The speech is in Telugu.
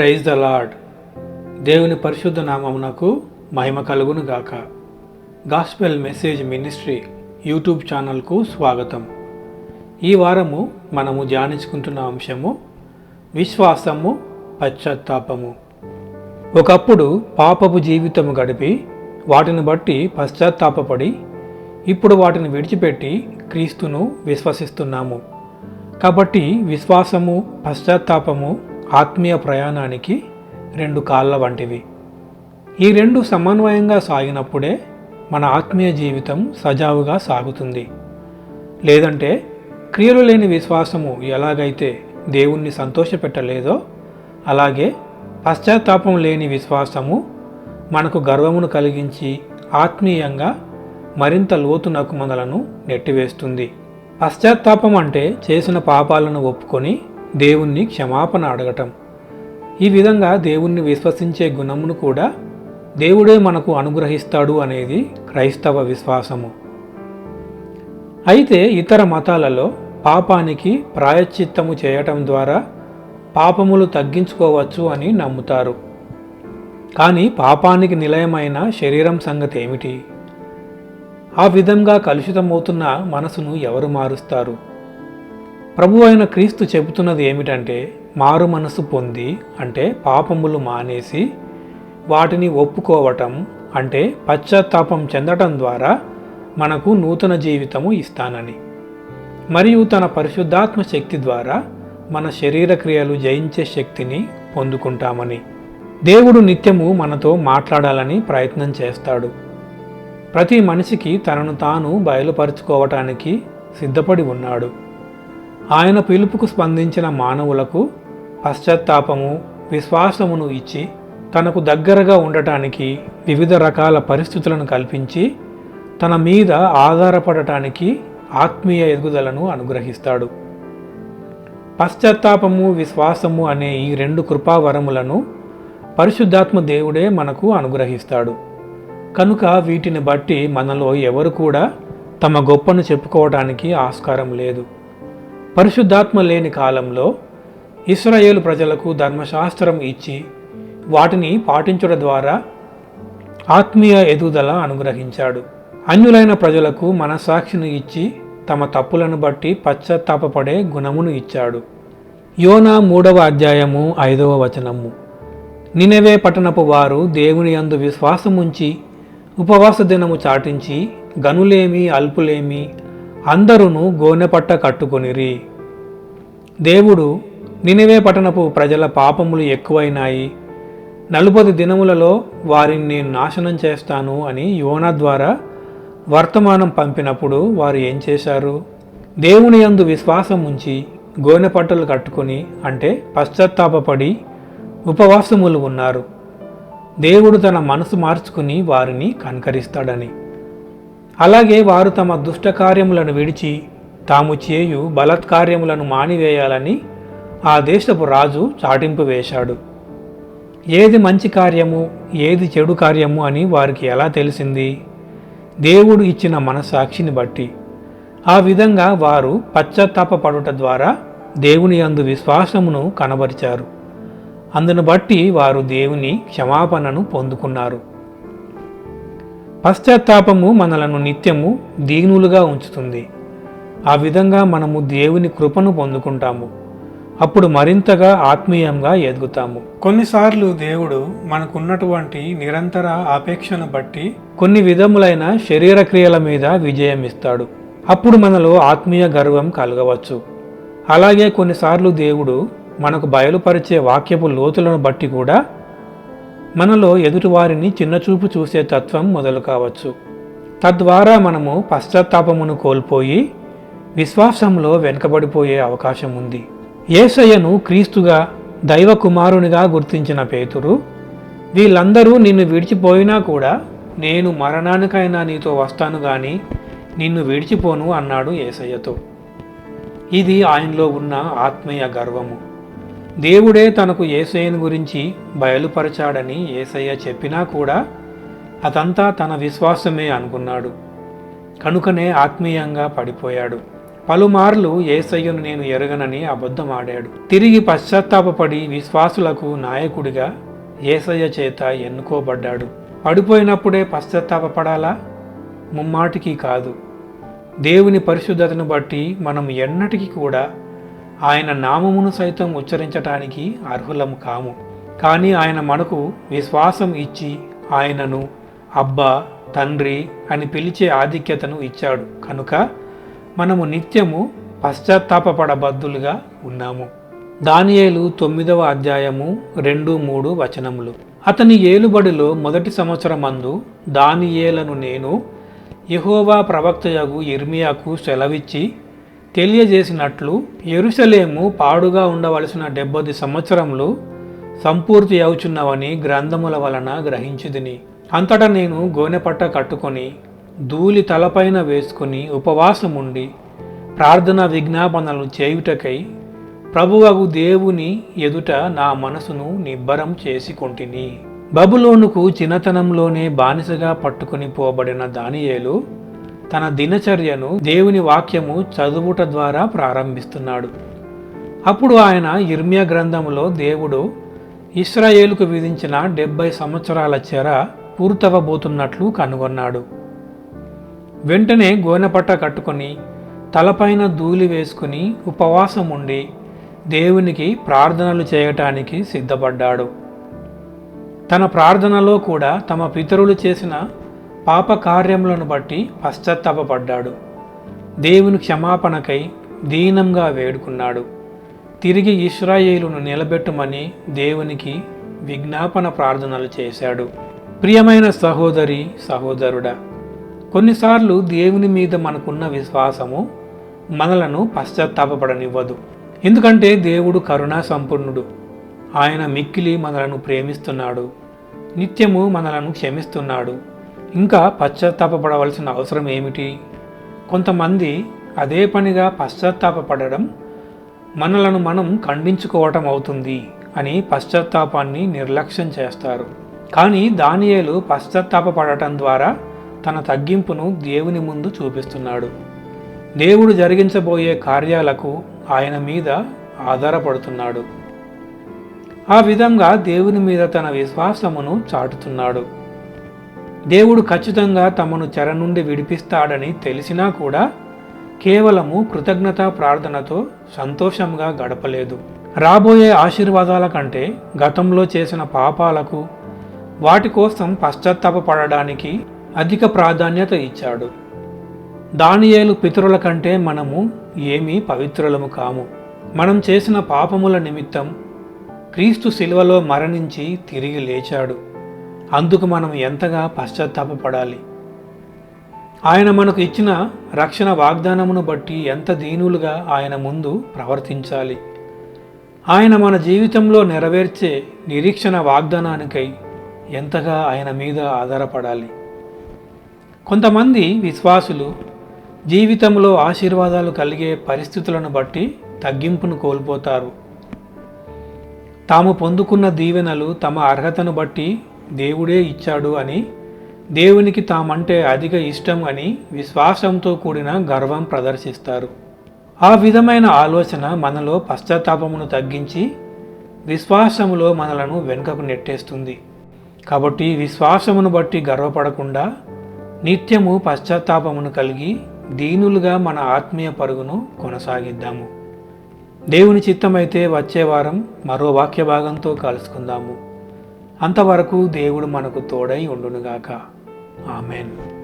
ప్రైజ్ ద లాడ్ దేవుని పరిశుద్ధ నామమునకు మహిమ కలుగును గాక. గాస్పెల్ మెసేజ్ మినిస్ట్రీ యూట్యూబ్ ఛానల్కు స్వాగతం. ఈ వారము మనము ధ్యానించుకుంటున్న అంశము విశ్వాసము పశ్చాత్తాపము. ఒకప్పుడు పాపపు జీవితము గడిపి వాటిని బట్టి పశ్చాత్తాపడి ఇప్పుడు వాటిని విడిచిపెట్టి క్రీస్తును విశ్వసిస్తున్నాము. కాబట్టి విశ్వాసము పశ్చాత్తాపము ఆత్మీయ ప్రయాణానికి రెండు కాళ్ళ వంటివి. ఈ రెండు సమన్వయంగా సాగినప్పుడే మన ఆత్మీయ జీవితం సజావుగా సాగుతుంది. లేదంటే క్రియలు లేని విశ్వాసము ఎలాగైతే దేవుణ్ణి సంతోషపెట్టలేదో అలాగే పశ్చాత్తాపం లేని విశ్వాసము మనకు గర్వమును కలిగించి ఆత్మీయంగా మరింత లోతునకు మనలను నెట్టివేస్తుంది. పశ్చాత్తాపం అంటే చేసిన పాపాలను ఒప్పుకొని దేవుణ్ణి క్షమాపణ అడగటం. ఈ విధంగా దేవుణ్ణి విశ్వసించే గుణమును కూడా దేవుడే మనకు అనుగ్రహిస్తాడు అనేది క్రైస్తవ విశ్వాసము. అయితే ఇతర మతాలలో పాపానికి ప్రాయశ్చిత్తము చేయటం ద్వారా పాపములు తగ్గించుకోవచ్చు అని నమ్ముతారు. కానీ పాపానికి నిలయమైన శరీరం సంగతి ఏమిటి? ఆ విధంగా కలుషితమవుతున్న మనసును ఎవరు మారుస్తారు? ప్రభు అయిన క్రీస్తు చెబుతున్నది ఏమిటంటే మారు మనసు పొంది అంటే పాపములు మానేసి వాటిని ఒప్పుకోవటం అంటే పశ్చాత్తాపం చెందటం ద్వారా మనకు నూతన జీవితము ఇస్తానని. మరియు తన పరిశుద్ధాత్మ శక్తి ద్వారా మన శరీర క్రియలు జయించే శక్తిని పొందుకుంటామని. దేవుడు నిత్యము మనతో మాట్లాడాలని ప్రయత్నం చేస్తాడు. ప్రతి మనిషికి తనను తాను బయలుపరుచుకోవటానికి సిద్ధపడి ఉన్నాడు. ఆయన పిలుపుకు స్పందించిన మానవులకు పశ్చాత్తాపము విశ్వాసమును ఇచ్చి తనకు దగ్గరగా ఉండటానికి వివిధ రకాల పరిస్థితులను కల్పించి తన మీద ఆధారపడటానికి ఆత్మీయ ఎదుగుదలను అనుగ్రహిస్తాడు. పశ్చాత్తాపము విశ్వాసము అనే ఈ రెండు కృపావరములను పరిశుద్ధాత్మ దేవుడే మనకు అనుగ్రహిస్తాడు. కనుక వీటిని బట్టి మనలో ఎవరు కూడా తమ గొప్పను చెప్పుకోవడానికి ఆస్కారం లేదు. పరిశుద్ధాత్మ లేని కాలంలో ఇస్రాయేలు ప్రజలకు ధర్మశాస్త్రం ఇచ్చి వాటిని పాటించడం ద్వారా ఆత్మీయ ఎదుగుదల అనుగ్రహించాడు. అన్యులైన ప్రజలకు మనసాక్షిని ఇచ్చి తమ తప్పులను బట్టి పశ్చాత్తాపపడే గుణమును ఇచ్చాడు. యోనా మూడవ అధ్యాయము ఐదవ వచనము. నినవే పట్టణపు వారు దేవుని యందు విశ్వాసముంచి ఉపవాస దినము చాటించి గనులేమి అల్పులేమి అందరూ గోనెపట్ట కట్టుకొనిరి. దేవుడు నినివే పట్టణపు ప్రజల పాపములు ఎక్కువైనాయి. నలుపది దినములలో వారిని నేను నాశనం చేస్తాను అని యోన ద్వారా వర్తమానం పంపినప్పుడు వారు ఏం చేశారు? దేవుని యందు విశ్వాసం ఉంచి గోనె పట్టలు కట్టుకొని అంటే పశ్చాత్తాపపడి ఉపవాసములు ఉన్నారు. దేవుడు తన మనసు మార్చుకుని వారిని కనకరిస్తాడని. అలాగే వారు తమ దుష్ట కార్యములను విడిచి తాము చేయు బలత్కార్యములను మానివేయాలని ఆ దేశపు రాజు చాటింపు వేశాడు. ఏది మంచి కార్యము ఏది చెడు కార్యము అని వారికి ఎలా తెలిసింది? దేవుడు ఇచ్చిన మనసాక్షిని బట్టి. ఆ విధంగా వారు పశ్చాత్తాపడుట ద్వారా దేవుని అందు విశ్వాసమును కనబరిచారు. అందును బట్టి వారు దేవుని క్షమాపణను పొందుకున్నారు. పశ్చాత్తాపము మనలను నిత్యము దీనులుగా ఉంచుతుంది. ఆ విధంగా మనము దేవుని కృపను పొందుకుంటాము. అప్పుడు మరింతగా ఆత్మీయంగా ఎదుగుతాము. కొన్నిసార్లు దేవుడు మనకున్నటువంటి నిరంతర ఆపేక్షను బట్టి కొన్ని విధములైన శరీర క్రియల మీద విజయం ఇస్తాడు. అప్పుడు మనలో ఆత్మీయ గర్వం కలగవచ్చు. అలాగే కొన్నిసార్లు దేవుడు మనకు బయలుపరిచే వాక్యపు లోతులను బట్టి కూడా మనలో ఎదుటివారిని చిన్నచూపు చూసే తత్వం మొదలు కావచ్చు. తద్వారా మనము పశ్చాత్తాపమును కోల్పోయి విశ్వాసంలో వెనుకబడిపోయే అవకాశం ఉంది. ఏసయ్యను క్రీస్తుగా దైవ కుమారునిగా గుర్తించిన పేతురు వీళ్ళందరూ నిన్ను విడిచిపోయినా కూడా నేను మరణానికైనా నీతో వస్తాను గాని నిన్ను విడిచిపోను అన్నాడు ఏసయ్యతో. ఇది ఆయనలో ఉన్న ఆత్మీయ గర్వము. దేవుడే తనకు ఏసయ్యను గురించి బయలుపరచాడని ఏసయ్య చెప్పినా కూడా అదంతా తన విశ్వాసమే అనుకున్నాడు. కనుకనే ఆత్మీయంగా పడిపోయాడు. పలుమార్లు ఏసయ్యను నేను ఎరగనని అబద్ధమాడాడు. తిరిగి పశ్చాత్తాపపడి విశ్వాసులకు నాయకుడిగా ఏసయ్య చేత ఎన్నుకోబడ్డాడు. పడిపోయినప్పుడే పశ్చాత్తాపపడాలా? ముమ్మాటికి కాదు. దేవుని పరిశుద్ధతను బట్టి మనం ఎన్నటికి కూడా ఆయన నామమును సైతం ఉచ్చరించటానికి అర్హులం కాము. కానీ ఆయన మనకు విశ్వాసం ఇచ్చి ఆయనను అబ్బా తండ్రి అని పిలిచే ఆధిక్యతను ఇచ్చాడు. కనుక మనము నిత్యము పశ్చాత్తాపడబద్దులుగా ఉన్నాము. దానియేలు తొమ్మిదవ అధ్యాయము రెండు మూడు వచనములు. అతని ఏలుబడిలో మొదటి సంవత్సరమందు దానియేలను నేను యహోవా ప్రవక్తయగు ఇర్మియాకు సెలవిచ్చి తెలియజేసినట్లు ఎరుసలేము పాడుగా ఉండవలసిన డెబ్బది సంవత్సరములు సంపూర్తి అవుచున్నవని గ్రంథముల వలన గ్రహించిదిని. అంతటా నేను గోనెపట్ట కట్టుకొని ధూళి తలపైన వేసుకుని ఉపవాసముండి ప్రార్థన విజ్ఞాపనలు చేయుటకై ప్రభువగు దేవుని ఎదుట నా మనసును నిబ్బరం చేసుకొంటిని. బబులోనుకు చిన్నతనంలోనే బానిసగా పట్టుకుని పోబడిన దానియేలు తన దినచర్యను దేవుని వాక్యము చదువుట ద్వారా ప్రారంభిస్తున్నాడు. అప్పుడు ఆయన ఇర్మియా గ్రంథంలో దేవుడు ఇస్రాయేలుకు విధించిన డెబ్బై సంవత్సరాల చెర పూర్తవబోతున్నట్లు కనుగొన్నాడు. వెంటనే గోనెపట్ట కట్టుకొని తలపైన ధూళి వేసుకుని ఉపవాసం ఉండి దేవునికి ప్రార్థనలు చేయటానికి సిద్ధపడ్డాడు. తన ప్రార్థనలో కూడా తమ పితరులు చేసిన పాప కార్యములను బట్టి పశ్చాత్తాపడ్డాడు దేవుని క్షమాపణకై దీనంగా వేడుకున్నాడు. తిరిగి ఇస్రాయేలును నిలబెట్టుమని దేవునికి విజ్ఞాపన ప్రార్థనలు చేశాడు. ప్రియమైన సహోదరి సహోదరుడా కొన్నిసార్లు దేవుని మీద మనకున్న విశ్వాసము మనలను పశ్చాత్తాపడనివ్వదు ఎందుకంటే దేవుడు కరుణా సంపూర్ణుడు ఆయన మిక్కిలి మనలను ప్రేమిస్తున్నాడు. నిత్యము మనలను క్షమిస్తున్నాడు. ఇంకా పశ్చాత్తాపడవలసిన అవసరం ఏమిటి? కొంతమంది అదే పనిగా పశ్చాత్తాపడడం మనలను మనం ఖండించుకోవటం అవుతుంది అని పశ్చాత్తాపాన్ని నిర్లక్ష్యం చేస్తారు. కానీ దానియేలు పశ్చాత్తాపడటం ద్వారా తన తగ్గింపును దేవుని ముందు చూపిస్తున్నాడు. దేవుడు జరిగించబోయే కార్యాలకు ఆయన మీద ఆధారపడుతున్నాడు. ఆ విధంగా దేవుని మీద తన విశ్వాసమును చాటుతున్నాడు. దేవుడు ఖచ్చితంగా తమను చెర నుండి విడిపిస్తాడని తెలిసినా కూడా కేవలము కృతజ్ఞతా ప్రార్థనతో సంతోషంగా గడపలేదు. రాబోయే ఆశీర్వాదాల కంటే గతంలో చేసిన పాపాలకు వాటి కోసం పశ్చాత్తాపడడానికి అధిక ప్రాధాన్యత ఇచ్చాడు. దానియేలు పితరుల కంటే మనము ఏమీ పవిత్రులము కాము. మనం చేసిన పాపముల నిమిత్తం క్రీస్తు శిలువలో మరణించి తిరిగి లేచాడు. అందుకు మనం ఎంతగా పశ్చాత్తాపడాలి ఆయన మనకు ఇచ్చిన రక్షణ వాగ్దానమును బట్టి ఎంత దీనులుగా ఆయన ముందు ప్రవర్తించాలి? ఆయన మన జీవితంలో నెరవేర్చే నిరీక్షణ వాగ్దానానికై ఎంతగా ఆయన మీద ఆధారపడాలి? కొంతమంది విశ్వాసులు జీవితంలో ఆశీర్వాదాలు కలిగే పరిస్థితులను బట్టి తగ్గింపును కోల్పోతారు. తాము పొందుకున్న దీవెనలు తమ అర్హతను బట్టి దేవుడే ఇచ్చాడు అని దేవునికి తామంటే అధిక ఇష్టం అని విశ్వాసంతో కూడిన గర్వం ప్రదర్శిస్తారు. ఆ విధమైన ఆలోచన మనలో పశ్చాత్తాపమును తగ్గించి విశ్వాసములో మనలను వెనుకకు నెట్టేస్తుంది. కాబట్టి విశ్వాసమును బట్టి గర్వపడకుండా నిత్యము పశ్చాత్తాపమును కలిగి దీనులుగా మన ఆత్మీయ పరుగును కొనసాగిద్దాము. దేవుని చిత్తమైతే వచ్చే వారం మరో వాక్య భాగంతో కలుసుకుందాము. అంతవరకు దేవుడు మనకు తోడై ఉండునుగాక. ఆమెన్.